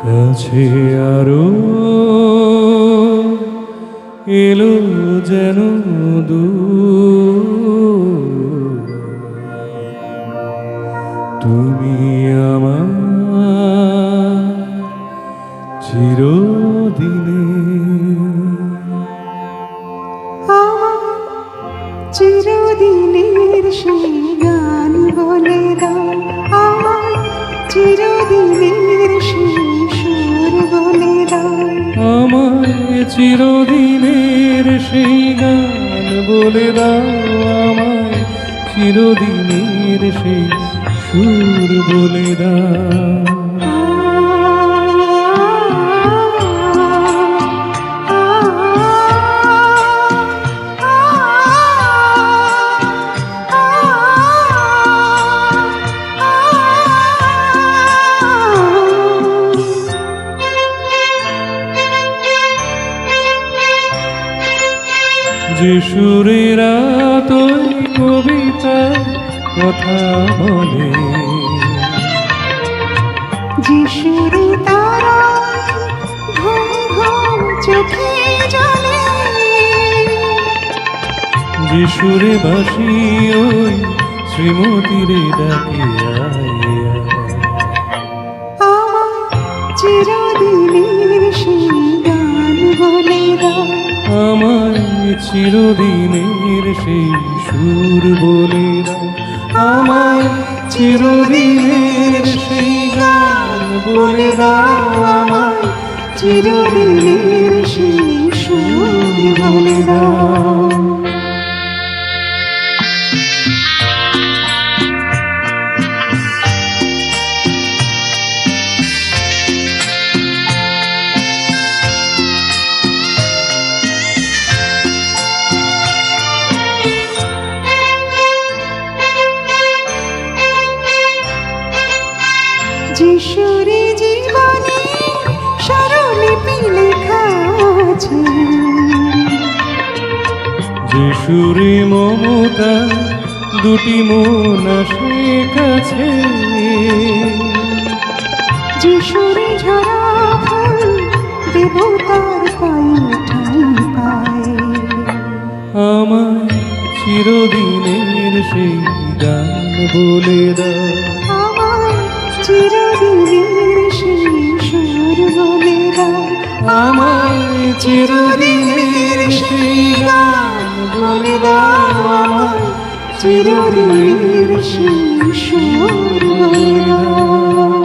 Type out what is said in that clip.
কাছে আরও এলো যেন দু তুমি আমার চিরদিনে চিরদিনের সেই গান বলে দাও আমায়। চিরদিনের সেই সুর বলে দাও। যে সুরেরা তোই কবিতা কথা বলে। যিশুরে তারা ঘুম ঘুম চোখে জলে। যে সুরে বাসি ওই শ্রীমতীরে ডাকে আইয়া আমার চিরদিনের চিরদিনের সেই সুর বলে আমায় চিরদিনের সেই গান বলে দাও। আমায় চিরদিনের সেই সুর বলে দাও। যিশুরে জীবনে স্মরণলিপি লেখা আছে যে সুরে মমতা দুটি মন আসে কাছে। যিশুরে ঝরা ফুল দেবতার পায়ে ঠাই পায়। আমায় চিরদিনের সেই গান বলে দাও। আমার চিরদিনের সেই সুর আমার চিরদিনের সেই গান আমার চিরদিনের সেই সুর বলে দাও